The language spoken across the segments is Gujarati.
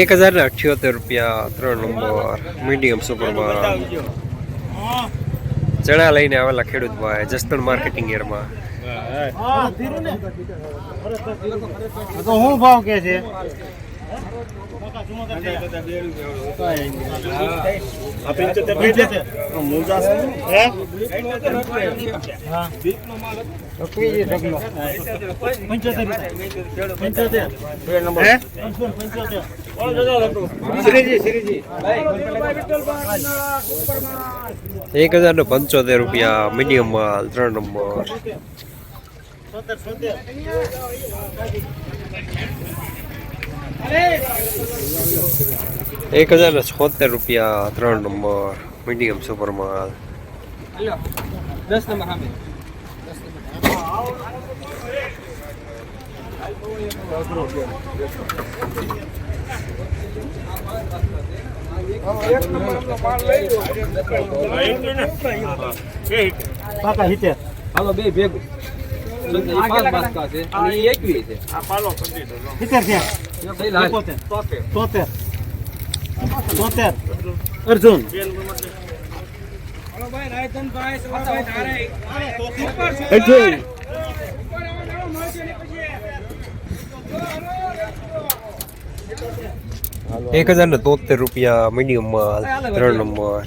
એક હજાર ને અઠ્યોતેર રૂપિયા ત્રણ નંબર. મીડિયમ સુપરમાં ચણા લઈને આવેલા ખેડૂત ભાઈ જસ્તણ માર્કેટિંગ યાર્ડમાં. તો હું ભાવ કે છે? એક હજાર ને પંચોતેર રૂપિયા મિનિમમ ત્રણ નંબર. એક હજાર ને છોતેર રૂપિયા ત્રણ નંબર મીડિયમ સુપર માલ. દસ નંબર સામે. કાકા હિતે હાલો બે ભેગું. અર્જુન એક હજાર ને તોતેર રૂપિયા મીડિયમ માલ ત્રણ નંબર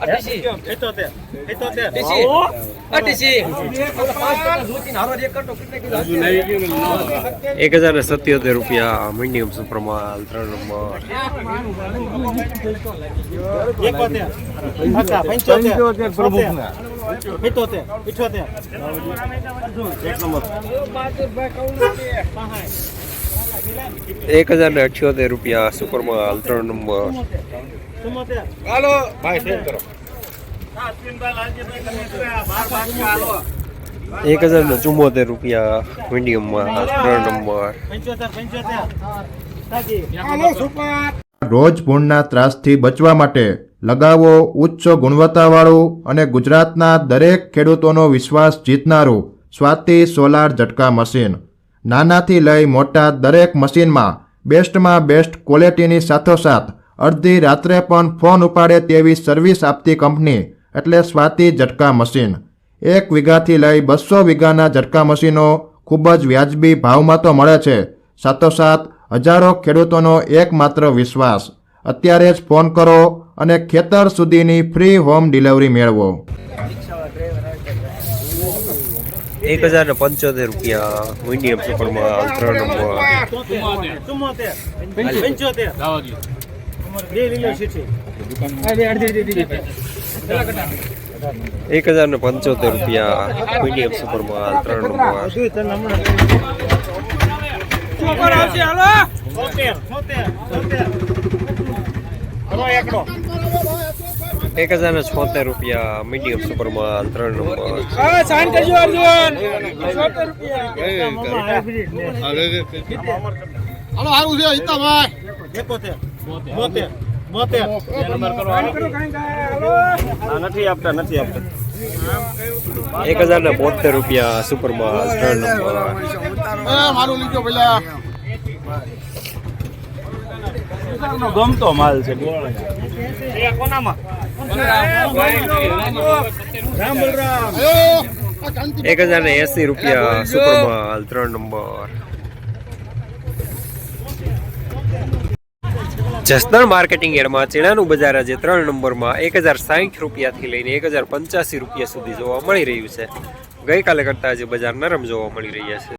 અઢીસી તોતેર. અઢીસી એકોતેર. એકોતેર. અઢીસી અઢીસી પાંચ ટકા ધોતીને હારો એક હજાર ને સત્યોતેર રૂપિયા મીડિયમ સુપર માલ ત્રણ નંબર પંચોતેર. છોતેર. સિત્તોતેર. ઇઠ્ઠોતેર. એક નંબર. એક હજાર ને અઠ્યોતેર રૂપિયા સુપર માલ ત્રણ નંબર એક હજાર ને ચુમ્મોતેર રૂપિયા મીડિયમ ત્રણ નંબર. રોજ ભૂણના ત્રાસથી બચવા માટે લગાવો ઉચ્ચ ગુણવત્તાવાળું અને ગુજરાતના દરેક ખેડૂતોનો વિશ્વાસ જીતનારું સ્વાતિ સોલાર ઝટકા મશીન. નાનાથી લઈ મોટા દરેક મશીનમાં બેસ્ટમાં બેસ્ટ ક્વોલિટીની સાથોસાથ અડધી રાત્રે પણ ફોન ઉપાડે તેવી સર્વિસ આપતી કંપની એટલે સ્વાતિ ઝટકા મશીન. એક વીઘાથી લઈ બસો વીઘાના ઝટકા મશીનો ખૂબ જ વ્યાજબી ભાવમાં તો મળે છે. સાથોસાથ હજારો ખેડૂતોનો એકમાત્ર વિશ્વાસ. અત્યારે જ ફોન કરો અને ખેતર સુધીની ફ્રી હોમ ડિલિવરી મેળવો. એક હજાર ને પંચોતેર રૂપિયા મીડિયમ સુપર ત્રણ નંબર એક હજાર ને પંચોતેર રૂપિયા મીડિયમ સુપર માલ ત્રણ નંબર. એક હજાર ને છોતેર રૂપિયા મીડિયમ સુપર માલ ત્રણ નંબર. ને. એકોતેર. બોતેર. બોતેર. નથી આપતા નથી આપતા. એક હજાર ને બોતેર રૂપિયા સુપર માલ ત્રણ નંબર ગમતો માલ છે એક હજાર ને એસી રૂપિયા સુપર માલ ત્રણ નંબર જસદણ માર્કેટિંગ એરમાં ચીણાનું બજાર આજે ત્રણ નંબરમાં એક હજાર સાહીઠ રૂપિયાથી લઈને એક હજાર પંચ્યાસી રૂપિયા સુધી જોવા મળી રહ્યું છે. ગઈકાલે કરતાં આજે બજાર નરમ જોવા મળી રહ્યા છે.